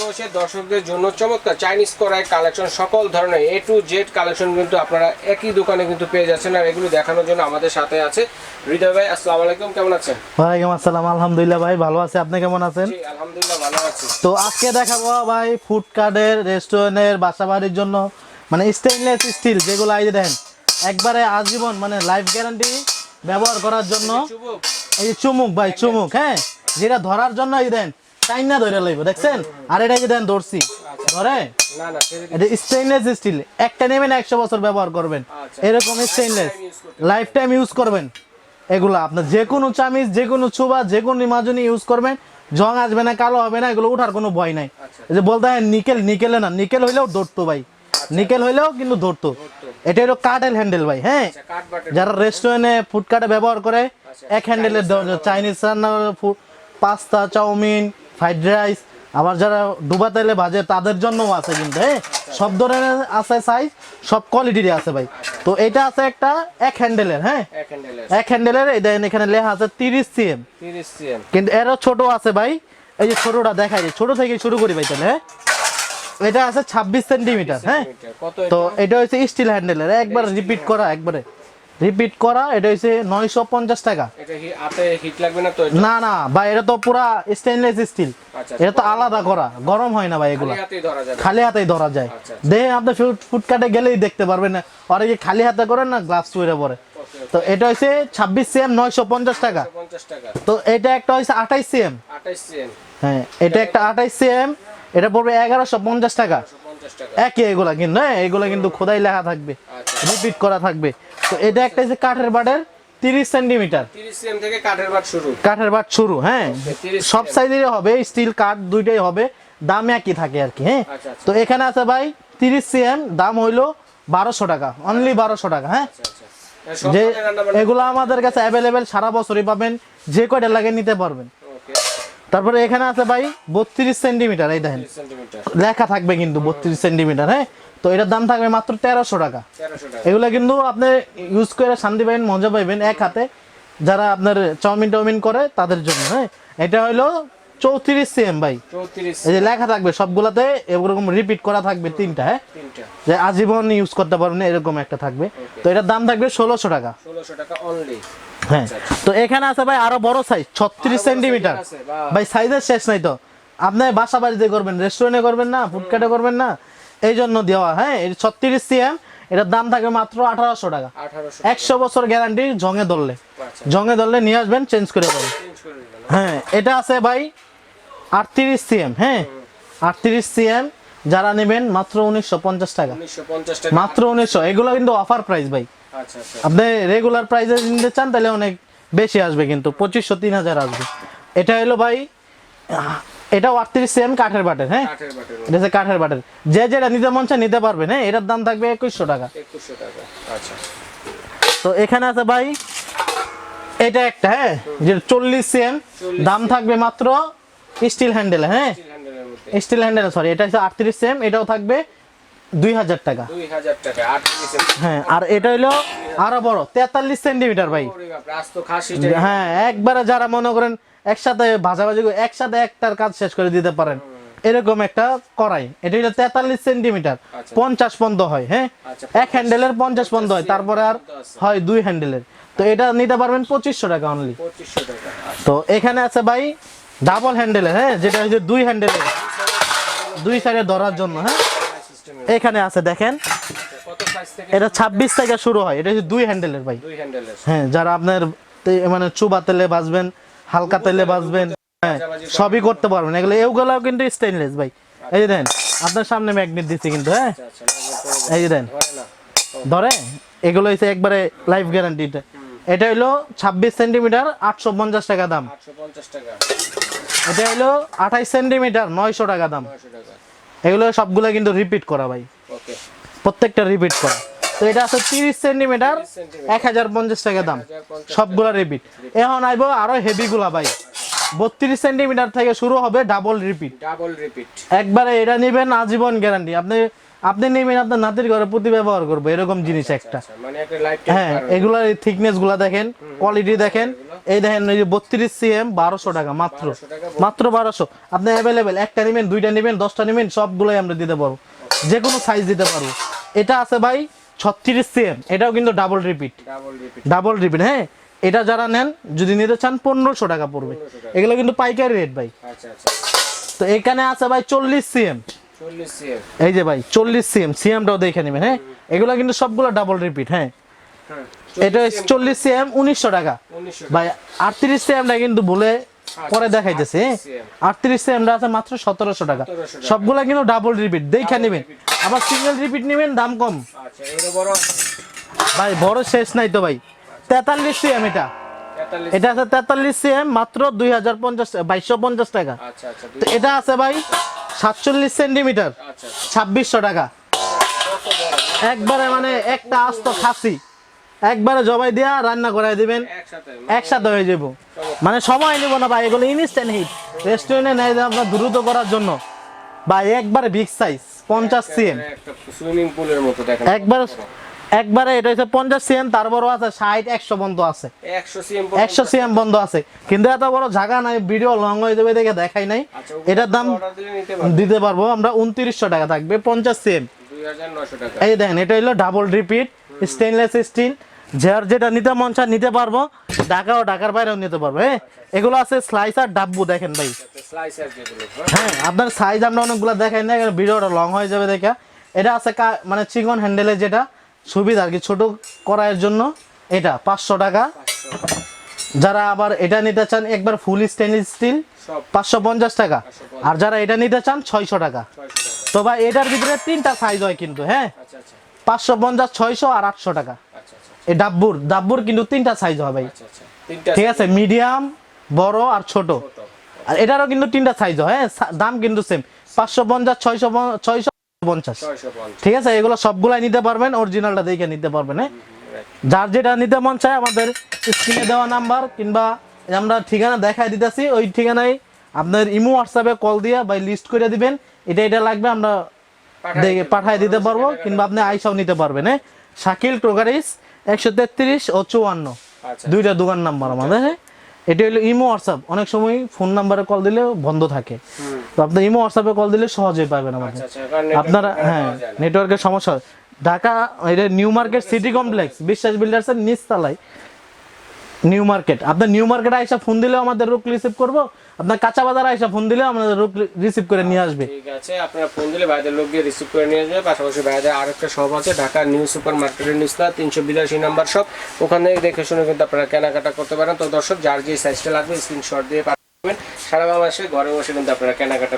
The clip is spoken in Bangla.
বসে দর্শকদের জন্য চমৎকার। চাইনিজ করাই কালেকশন সকল ধরনের এ টু জেড কালেকশন কিন্তু আপনারা একই দোকানে কিন্তু পেয়ে যাচ্ছেন আর এগুলো দেখানোর জন্য আমাদের সাথে আছে হৃদয় ভাই আসসালামু আলাইকুম কেমন আছেন? ওয়ালাইকুম আসসালাম আলহামদুলিল্লাহ ভাই ভালো আছে। আপনি কেমন আছেন? জি আলহামদুলিল্লাহ ভালো আছি। তো আজকে দেখাবো ভাই ফুড কার্ডের রেস্টুরেন্টের বাসা বাড়ির জন্য মানে স্টেইনলেস স্টিল যেগুলো এই যে দেখেন একবারে আজীবন মানে লাইফ গ্যারান্টি ব্যবহার করার জন্য। এই চুমুক। ভাই চুমুক হ্যাঁ। যেটা ধরার জন্য এই দেন টাইনা ধরে লইব দেখছেন? আর এটা কি দেন ধরছি ধরে? না না এটা স্টেইনলেস স্টিল একটা নেবেন একশো বছর ব্যবহার করবেন। আচ্ছা। এরকম স্টেইনলেস লাইফ টাইম ইউজ করবেন। এগুলো আপনার যে কোনো চামিচ যে কোনো চুবা যে কোনো মাজনি ইউজ করবেন। জং আসবে না কালো হবে না এগুলো উঠার কোনো ভয় নাই। আচ্ছা। যে বলতে হয় নিকেল নিকেলে না নিকেল হইলেও ধরতো ভাই। নিকেল হইলেও কিন্তু ধরতো। এটা হলো কাটেল হ্যান্ডেল ভাই হ্যাঁ? আচ্ছা যারা রেস্টুরেন্টে ফুডকার্টে ব্যবহার করে এক হ্যান্ডেলের চাইনিজ রান্না পাস্তা চাউমিন ফ্রাইড রাইস আবার যারা ডুবা তেলে ভাজে তাদের জন্যও আছে কিন্তু হ্যাঁ? সব ধরনের আছে সাইজ সব কোয়ালিটির আছে ভাই। তো এটা আছে একটা এক হ্যান্ডেলের হ্যাঁ? এক হ্যান্ডেলের এই দেখেন এখানে লেখা আছে তিরিশ সিএম 30 সিএম কিন্তু এরও ছোট আছে ভাই। এই যে ছোটটা দেখাই যায় ছোট থেকে শুরু করি ভাই তাহলে হ্যাঁ? এটা আছে ছাব্বিশ সেন্টিমিটার হ্যাঁ? তো এটা? হচ্ছে স্টিল হ্যান্ডেলের একবার রিপিট করা একবারে। রিপিট করা এটা নয়শো পঞ্চাশ টাকা। এটা হি- হাতে হিট লাগবে না তো না না ভাই এটা তো পুরা স্টেনলেস স্টিল আচ্ছা এটা তো আলাদা করা গরম হয় না ভাই এগুলো। খালি হাতেই ধরা যাবে। খালি হাতেই ধরা যায়। আচ্ছা, দেখে আপনি ফুটকাটে গেলেই দেখতে পারবেন না। অনেকে খালি হাতে করেন না গ্লাভস পরে পরে? তো এটা হচ্ছে ছাব্বিশ সিএম নয়শো পঞ্চাশ টাকা। 50 টাকা। তো এটা একটা হচ্ছে আঠাইশ সিএম 28 সিএম হ্যাঁ এটা একটা আঠাইশ সিএম এটা পড়বে এগারোশো পঞ্চাশ টাকা। 50 টাকা। একই এগুলা কিন্তু হ্যাঁ এগুলা কিন্তু খোদাই লেখা থাকবে। আচ্ছা রিপিট করা থাকবে। তো এটা একটা যে কাঠের বাটের তিরিশ সেন্টিমিটার। 30 সিএম থেকে কাঠের বাট শুরু। কাঠের বাট শুরু হ্যাঁ। সব সাইজেরই হবে স্টিল কাঠ দুইটাই হবে দাম একই থাকে আর কি হ্যাঁ। আচ্ছা আচ্ছা। তো এখানে আছে ভাই তিরিশ সিএম দাম হইল বারোশো টাকা অনলি বারোশো টাকা হ্যাঁ। আচ্ছা যে এগুলো আমাদের কাছে অ্যাভেলেবেল সারা বছরই পাবেন যে কয়টা লাগে নিতে পারবেন। তারপরে এখানে আছে ভাই বত্রিশ সেন্টিমিটার এই দেখেন। লেখা থাকবে কিন্তু বত্রিশ সেন্টিমিটার হ্যাঁ? তো এটার দাম থাকবে মাত্র তেরোশো টাকা। এগুলো কিন্তু আপনি ইউজ করে শান্তি পাবেন মজা পাইবেন এক হাতে। যারা আপনার চাউমিন টাউমিন করে তাদের জন্য হ্যাঁ? এটা হলো চৌত্রিশ সিএম ভাই। এই যে লেখা থাকবে সবগুলাতে এরকম রিপিট করা থাকবে তিনটা হ্যাঁ? যে আজীবন ইউজ করতে পারবেন এরকম একটা থাকবে। তো এটার দাম থাকবে ষোলোশো টাকা। 1600 টাকা অনলি হ্যাঁ। তো এখানে আছে ভাই আরও বড় সাইজ ছত্রিশ সেন্টিমিটার ভাই সাইজের শেষ নাই তো। আপনি বাসা বাড়িতে করবেন রেস্টুরেন্টে করবেন না ফুডকার্টে করবেন না এই জন্য দেওয়া হ্যাঁ। এই ছত্রিশ সিএম এটার দাম থাকবে মাত্র আঠারোশো টাকা। একশো বছর গ্যারান্টি জঙে ধরলে। আচ্ছা। জঙে ধরলে নিয়ে আসবেন চেঞ্জ করে দেবেন। হ্যাঁ এটা আছে ভাই আটত্রিশ সিএম হ্যাঁ। আটত্রিশ সিএম যারা নেবেন মাত্র উনিশশো পঞ্চাশ টাকা। মাত্র উনিশশো এগুলো কিন্তু অফার প্রাইস ভাই। আপনি রেগুলার প্রাইসে নিতে চান তাহলে অনেক বেশি আসবে কিন্তু পঁচিশশো তিন হাজার আসবে। এটা হলো ভাই এটাও আটত্রিশ সেম কাঠের বাটের হ্যাঁ? কাঠের বাটের এটা হচ্ছে কাঠের বাটের। যে যেটা নিতে মন চায় নিতে পারবেন হ্যাঁ? এটার দাম থাকবে একুশশো টাকা। টাকা আচ্ছা। তো এখানে আছে ভাই এটা একটা হ্যাঁ? যে চল্লিশ সেম দাম থাকবে মাত্র স্টিল হ্যান্ডেল হ্যাঁ? স্টিল হ্যান্ডেল সরি এটা হচ্ছে আটত্রিশ সেম এটাও থাকবে দুই হাজার টাকা। 2000 টাকা 38 সেন্টি হ্যাঁ আর এটা হলো আরও বড় তেতাল্লিশ সেন্টিমিটার ভাই। ওরে বাপ আজ তো খাসি হ্যাঁ একবারে যারা মনে করেন একসাথে ভাজাভাজি করে একসাথে একটার কাজ শেষ করে দিতে পারেন। এরকম একটা করাই এটা হলো তেতাল্লিশ সেন্টিমিটার আচ্ছা। পঞ্চাশ পন্দ হয় হ্যাঁ? আচ্ছা, এক হ্যান্ডেলের পঞ্চাশ পন্দ হয় তারপরে আর হয় দুই হ্যান্ডেলের। তো এটা নিতে পারবেন পঁচিশশো টাকা অনলি 2500 টাকা আচ্ছা। তো এখানে আছে ভাই ডাবল হ্যান্ডেলের হ্যাঁ? যেটা হচ্ছে দুই হ্যান্ডেলের। দুই সাইডে ধরার জন্য হ্যাঁ? এখানে আছে দেখেন। এটা ছাব্বিশ থেকে শুরু হয় এটা হচ্ছে দুই হ্যান্ডেলের ভাই। দুই হ্যান্ডেলের হ্যাঁ যারা আপনার মানে চুবা তেলে বাজবেন হালকা তেলে বাজবেন হ্যাঁ সবই করতে পারবেন। এগুলো এগুলাও কিন্তু স্টেনলেস ভাই। এই যে দেন আপনার সামনে ম্যাগনেট দিচ্ছি কিন্তু হ্যাঁ। আচ্ছা আচ্ছা এই যে দেন। ধরে এগুলো হচ্ছে একবারে লাইফ গ্যারান্টিটা এটা হলো ছাব্বিশ সেন্টিমিটার আটশো পঞ্চাশ টাকা দাম। 850 টাকা। এটা হলো আঠাইশ সেন্টিমিটার নয়শো টাকা দাম। 900 টাকা। এগুলো সবগুলো কিন্তু রিপিট করা ভাই। ওকে প্রত্যেকটা রিপিট করা। তো এটা আছে তিরিশ সেন্টিমিটার এক হাজার পঞ্চাশ টাকা দাম। সবগুলা রিপিট এখন আইব আরও হেভি গুলা ভাই। বত্রিশ সেন্টিমিটার থেকে শুরু হবে ডাবল রিপিট ডাবল রিপিট একবারে এটা নেবেন আজীবন গ্যারান্টি আপনি আপনি নেবেন আপনার নাতির ঘরে প্রতি ব্যবহার করব এরকম জিনিস একটা। মানে একটা লাইফ হ্যাঁ এগুলার থিকনেসগুলা দেখেন কোয়ালিটি দেখেন এই দেখেন এই যে বত্রিশ সিএম বারোশো টাকা মাত্র। মাত্র বারোশো। আপনি অ্যাভেলেবেল একটা নেবেন দুইটা নেবেন দশটা নেবেন সবগুলোই আমরা দিতে পারব। যে কোনো সাইজ দিতে পারব। এটা আছে ভাই ছত্রিশ সিএম এটাও কিন্তু ডাবল রিপিট ডাবল রিপিট হ্যাঁ? এটা যারা নেন যদি নিতে চান পনেরোশো টাকা পড়বে। এগুলো কিন্তু পাইকারি রেট ভাই। আচ্ছা আচ্ছা। তো এখানে আছে ভাই চল্লিশ সিএম এই যে ভাই চল্লিশ সিএম সিএমটাও দেখে নেবেন হ্যাঁ? এগুলো কিন্তু সবগুলো ডাবল রিপিট হ্যাঁ? হ্যাঁ। এটা চল্লিশ সিএম উনিশশো টাকা। ভাই আটত্রিশ সিএমটা কিন্তু বলে পরে দেখাইতেছে। আটত্রিশ সিএমটা আছে মাত্র সতেরোশো টাকা। সবগুলা কিন্তু ডাবল রিপিট দেখে নেবেন। আবার সিঙ্গেল রিপিট নেবেন দাম কম। আচ্ছা ভাই বড় শেষ নাই তো ভাই। তেতাল্লিশ সিএম এটা। এটা আছে তেতাল্লিশ সিএম মাত্র দুই হাজার পঞ্চাশ বাইশশো পঞ্চাশ টাকা। আচ্ছা আচ্ছা তো এটা আছে ভাই সাতচল্লিশ সেন্টিমিটার। আচ্ছা ছাব্বিশশো টাকা। একবারে মানে একটা আস্ত খাসি। একবারে জবাই দিয়া রান্না করাই দিবেন। একসাথে হয়ে যাব মানে সময় নিব না ভাই এগুলো ইনস্ট্যান্ট হিট রেস্টুরেন্টে নেই আপনার দ্রুত করার জন্য। ভাই একবারে বিগ সাইজ পঞ্চাশ সিএম সুইমিং পুলের মতো দেখেন একবারে একবারে এটা হচ্ছে পঞ্চাশ সিএম তার বড় আছে ষাট একশো বন্ধ আছে। একশো সিএম বন্ধ আছে। কিন্তু এত বড় জায়গা নাই ভিডিও লং হয়ে যাবে দেখে দেখাই নাই। আচ্ছা এটার দাম দিতে পারব আমরা উনত্রিশশো টাকা থাকবে পঞ্চাশ সিএম এই দেখেন এটা হলো ডাবল রিপিট স্টেনলেস স্টিল যার যেটা নিতে মন চায় নিতে পারব। ঢাকা ও ঢাকার বাইরেও নিতে পারব হ্যাঁ? এগুলো আছে স্লাইসার ডাব্বু দেখেন ভাই। হ্যাঁ আপনার সাইজ আমরা অনেকগুলো দেখাই না ভিডিওটা লং হয়ে যাবে দেখা। এটা আছে মানে চিকন হ্যান্ডেলে যেটা সুবিধা আর কি ছোট করার জন্য। এটা পাঁচশো টাকা। যারা আবার এটা নিতে চান একবার ফুল স্টেনলেস স্টিল পাঁচশো পঞ্চাশ টাকা। আর যারা এটা নিতে চান ছয়শো টাকা। তো ভাই এটার ভিতরে তিনটা সাইজ হয় কিন্তু হ্যাঁ? আচ্ছা আচ্ছা। পাঁচশো পঞ্চাশ ছয়শো আর আটশো টাকা। এই ডাব্বুর ডাব্বুর কিন্তু তিনটা সাইজ হবে ভাই। আচ্ছা আচ্ছা। ঠিক আছে মিডিয়াম বড় আর ছোট। আর এটারও কিন্তু তিনটা সাইজ হয় হ্যাঁ দাম কিন্তু সেম পাঁচশো পঞ্চাশ ছয়শো ছয়শো পঞ্চাশ। ঠিক আছে এগুলো সবগুলাই নিতে পারবেন অরিজিনালটা দেখে নিতে পারবেন হ্যাঁ। যার যেটা নিতে মন চায় আমাদের স্ক্রিনে দেওয়া নাম্বার কিংবা আমরা ঠিকানা দেখাই দিতেছি ওই ঠিকানায় আপনার ইমো হোয়াটসঅ্যাপে কল দিয়ে বা লিস্ট করে দিবেন। এটা এটা লাগবে আমরা পাঠাই দিতে পারব। কিংবা আপনি আইসাও নিতে পারবেন হ্যাঁ। শাকিল টোগারিস একশো তেত্রিশ ও চুয়ান্ন। আচ্ছা। দুইটা দোকান নাম্বার আমাদের হ্যাঁ? এটা হলো ইমো হোয়াটসঅ্যাপ। অনেক সময় ফোন নাম্বারে কল দিলে বন্ধ থাকে। তো আপনি ইমো হোয়াটসঅ্যাপে কল দিলে সহজেই পাবেন আমাকে। আচ্ছা আচ্ছা আপনারা হ্যাঁ। নেটওয়ার্কের সমস্যা। ঢাকা এটা new market city complex Biswas বিল্ডার্সের নিচতলায়। নিউ মার্কেট আপনার নিউ মার্কেটে আইসা ফোন দিলেও আমাদের রুক রিসিভ করব। আপনার কাঁচা বাজারে আইসা ফোন দিলেও আমাদের রুক রিসিভ করে নিয়ে আসবে। ঠিক আছে, আপনারা ফোন দিলে ভাইদের লোক গিয়ে রিসিভ করে নিয়ে যাবে পাশাপাশি ভাইদের আরেকটা শপ আছে ঢাকা নিউ সুপার মার্কেটের নিচলা তিনশো বিরাশি নাম্বার শপ ওখানে দেখে শুনে কিন্তু আপনারা কেনাকাটা করতে পারেন। তো দর্শক, যার যে সাইজটা লাগবে স্ক্রিনশট দিয়ে পাঠাবেন সারা বাংলাদেশে ঘরে বসে কিন্তু আপনারা কেনাকাটা